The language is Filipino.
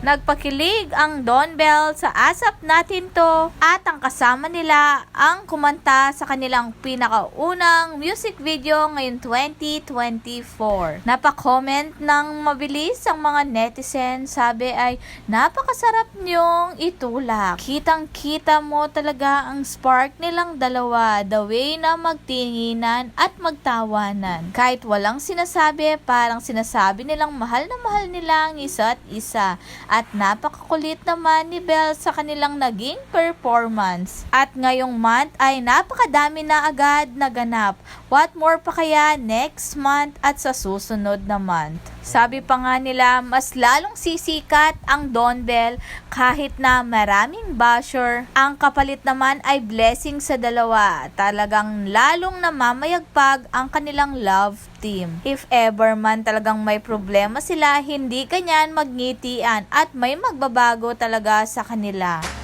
Nagpakilig ang Don Bell sa Asap Natin To at ang kasama nila ang kumanta sa kanilang pinakaunang music video ngayon 2024. Napaka-comment ng mabilis ang mga netizen. Sabi ay napakasarap niyong itulak. Kitang-kita mo talaga ang spark nilang dalawa. The way na magtinginan at magtawanan. Kahit walang sinasabi, parang sinasabi nilang mahal na mahal nila ang isa't isa. At napakakulit naman ni Belle sa kanilang naging performance. At ngayong month ay napakadami na agad na ganap. What more pa kaya next month at sa susunod na month? Sabi pa nga nila, mas lalong sisikat ang Don Bell kahit na maraming basher. Ang kapalit naman ay blessing sa dalawa. Talagang lalong namamayagpag ang kanilang love team. If ever man talagang may problema sila, hindi kanyan magngitian at may magbabago talaga sa kanila.